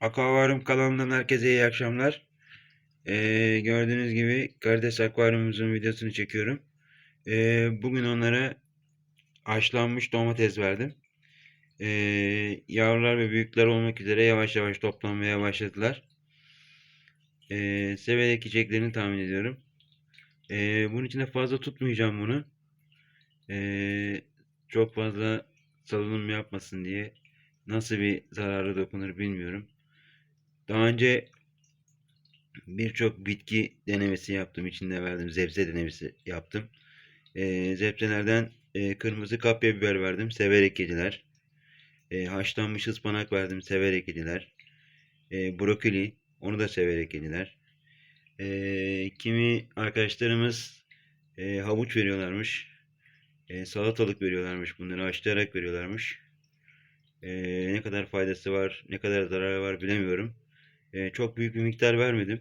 Akvaryum kanalından herkese iyi akşamlar. Ee, gördüğünüz gibi karides akvaryumumuzun videosunu çekiyorum. Ee, bugün onlara haşlanmış domates verdim. Ee, yavrular ve büyükler olmak üzere yavaş yavaş toplanmaya başladılar. Ee, severek yiyeceklerini tahmin ediyorum. Ee, bunun içinde fazla tutmayacağım bunu. Ee, çok fazla salınım yapmasın diye. Nasıl bir zararı dokunur bilmiyorum. Daha önce birçok bitki denemesi yaptım. İçinde verdim. Zebze denemesi yaptım. Ee, zebzelerden e, kırmızı kapya biber verdim. Severek yediler. E, haşlanmış ıspanak verdim. Severek yediler. E, brokoli. Onu da severek yediler. E, kimi arkadaşlarımız e, havuç veriyorlarmış. E, salatalık veriyorlarmış. Bunları haşlayarak veriyorlarmış. E, ne kadar faydası var, ne kadar zararı var bilemiyorum. E, çok büyük bir miktar vermedim.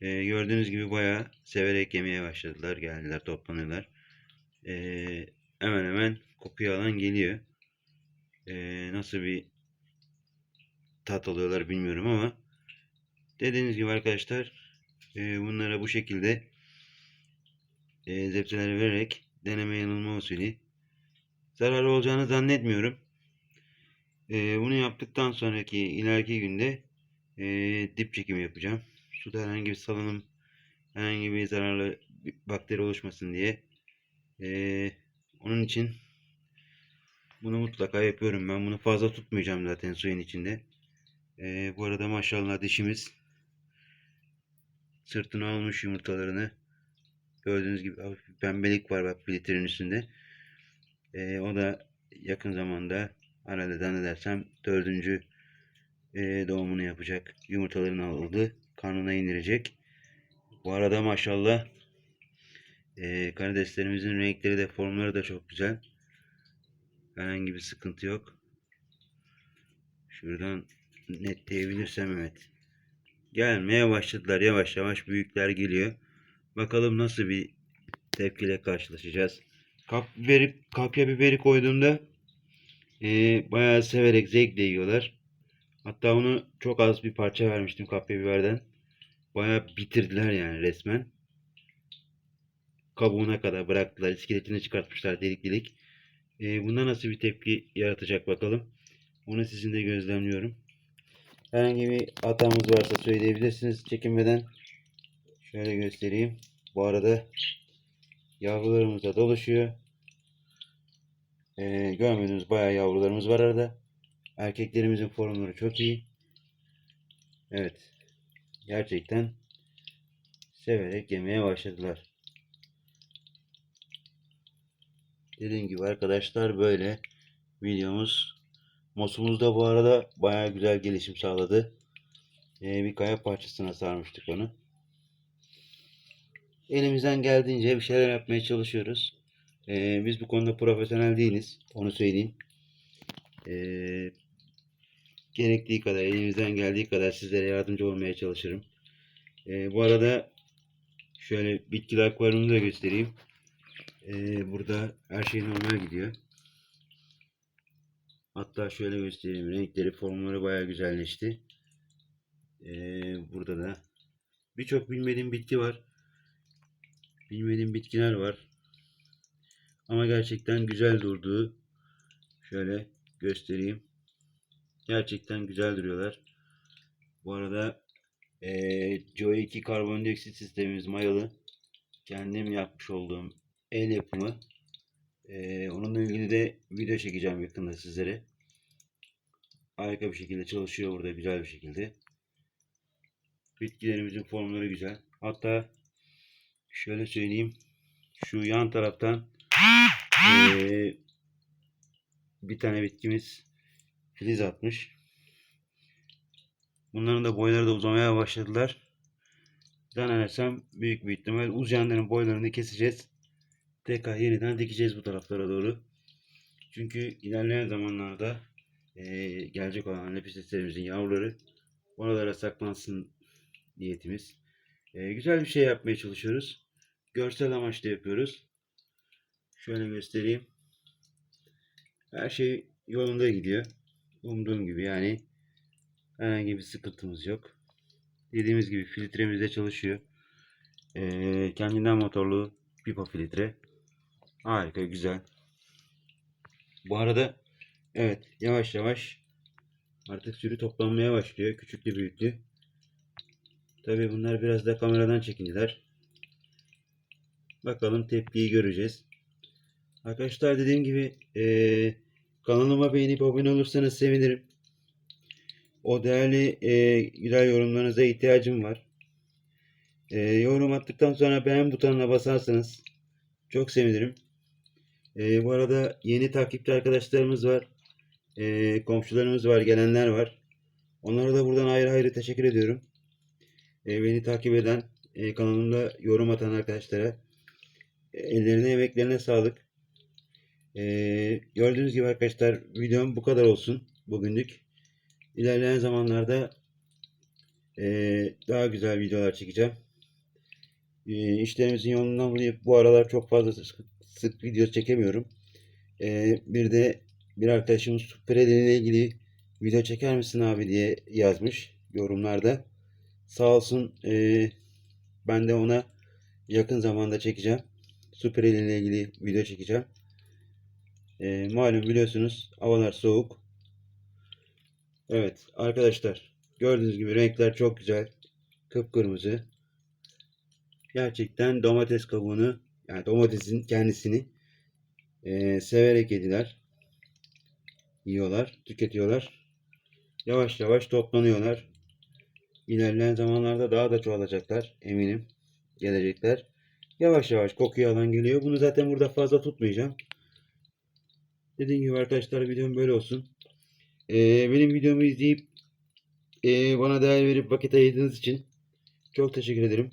E, gördüğünüz gibi bayağı severek yemeye başladılar. Geldiler, toplanıyorlar. E, hemen hemen kokuyu alan geliyor. E, nasıl bir tat alıyorlar bilmiyorum ama dediğiniz gibi arkadaşlar e, bunlara bu şekilde e, zepseleri vererek deneme yanılma usulü zararı olacağını zannetmiyorum. E, bunu yaptıktan sonraki ileriki günde e, dip çekimi yapacağım. Suda herhangi bir salınım, herhangi bir zararlı bir bakteri oluşmasın diye. E, onun için bunu mutlaka yapıyorum. Ben bunu fazla tutmayacağım zaten suyun içinde. E, bu arada maşallah dişimiz sırtına almış yumurtalarını. Gördüğünüz gibi pembelik var bak filtrenin üstünde. E, o da yakın zamanda herhalde zannedersem dördüncü e, doğumunu yapacak. Yumurtalarını aldı. Karnına indirecek. Bu arada maşallah e, karideslerimizin renkleri de formları da çok güzel. Herhangi bir sıkıntı yok. Şuradan netleyebilirsem evet. Gelmeye başladılar. Yavaş yavaş büyükler geliyor. Bakalım nasıl bir tepkiyle karşılaşacağız. Kap biberi, kapya biberi koyduğumda e, bayağı severek zevkle yiyorlar. Hatta onu çok az bir parça vermiştim kapya biberden. Bayağı bitirdiler yani resmen. Kabuğuna kadar bıraktılar. İskeletini çıkartmışlar delik delik. E, bunda nasıl bir tepki yaratacak bakalım. Onu sizin de gözlemliyorum. Herhangi bir hatamız varsa söyleyebilirsiniz çekinmeden. Şöyle göstereyim. Bu arada yavrularımız da dolaşıyor. Ee, görmediğiniz bayağı yavrularımız var arada. Erkeklerimizin formları çok iyi. Evet. Gerçekten severek yemeye başladılar. Dediğim gibi arkadaşlar böyle videomuz. Mosumuz da bu arada bayağı güzel gelişim sağladı. Ee, bir kaya parçasına sarmıştık onu. Elimizden geldiğince bir şeyler yapmaya çalışıyoruz. Ee, biz bu konuda profesyonel değiliz. Onu söyleyeyim. Ee, gerektiği kadar, elimizden geldiği kadar sizlere yardımcı olmaya çalışırım. Ee, bu arada şöyle bitki akvaryumumu da göstereyim. Ee, burada her şey normal gidiyor. Hatta şöyle göstereyim. Renkleri, formları bayağı güzelleşti. Ee, burada da birçok bilmediğim bitki var. Bilmediğim bitkiler var. Ama gerçekten güzel durduğu şöyle göstereyim. Gerçekten güzel duruyorlar. Bu arada ee, CO2 karbondioksit sistemimiz mayalı. Kendim yapmış olduğum el yapımı. Ee, onunla ilgili de video çekeceğim yakında sizlere. Harika bir şekilde çalışıyor burada güzel bir şekilde. Bitkilerimizin formları güzel. Hatta şöyle söyleyeyim. Şu yan taraftan ee, bir tane bitkimiz filiz atmış. Bunların da boyları da uzamaya başladılar. Zannedersem büyük bir ihtimal uzayanların boylarını keseceğiz. Tekrar yeniden dikeceğiz bu taraflara doğru. Çünkü ilerleyen zamanlarda ee, gelecek olan lepisteslerimizin yavruları oralara saklansın niyetimiz. Ee, güzel bir şey yapmaya çalışıyoruz. Görsel amaçlı yapıyoruz. Şöyle göstereyim. Her şey yolunda gidiyor. Umduğum gibi yani Herhangi bir sıkıntımız yok. Dediğimiz gibi filtremiz de çalışıyor. Ee, kendinden motorlu pipa filtre. Harika, güzel. Bu arada evet yavaş yavaş artık sürü toplanmaya başlıyor. Küçüklü büyüklü. Tabii bunlar biraz da kameradan çekindiler. Bakalım tepkiyi göreceğiz. Arkadaşlar dediğim gibi eee, kanalıma beğenip abone olursanız sevinirim. O değerli eee, güzel yorumlarınıza ihtiyacım var. Eee, yorum attıktan sonra beğen butonuna basarsanız çok sevinirim. Eee, bu arada yeni takipçi arkadaşlarımız var. Eee, komşularımız var, gelenler var. Onlara da buradan ayrı ayrı teşekkür ediyorum. Eee, beni takip eden, eee, kanalımda yorum atan arkadaşlara e, ellerine emeklerine sağlık. Eee, gördüğünüz gibi arkadaşlar videom bu kadar olsun bugünlük. İlerleyen zamanlarda eee, daha güzel videolar çekeceğim. Eee, işlerimizin yolundan dolayı bu aralar çok fazla sık, sık video çekemiyorum. Eee, bir de bir arkadaşımız Supereli ile ilgili video çeker misin abi diye yazmış yorumlarda. Sağ olsun eee, ben de ona yakın zamanda çekeceğim. Supereli ile ilgili video çekeceğim. Eee, malum biliyorsunuz havalar soğuk. Evet arkadaşlar gördüğünüz gibi renkler çok güzel. Kıpkırmızı. Gerçekten domates kabuğunu yani domatesin kendisini eee, severek yediler. Yiyorlar, tüketiyorlar. Yavaş yavaş toplanıyorlar. İlerleyen zamanlarda daha da çoğalacaklar eminim. Gelecekler. Yavaş yavaş kokuyu alan geliyor. Bunu zaten burada fazla tutmayacağım. Dediğim gibi arkadaşlar videom böyle olsun. Ee, benim videomu izleyip ee, bana değer verip vakit ayırdığınız için çok teşekkür ederim.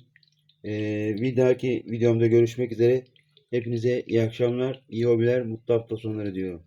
Ee, bir dahaki videomda görüşmek üzere. Hepinize iyi akşamlar, iyi hobiler, mutlu hafta sonları diyorum.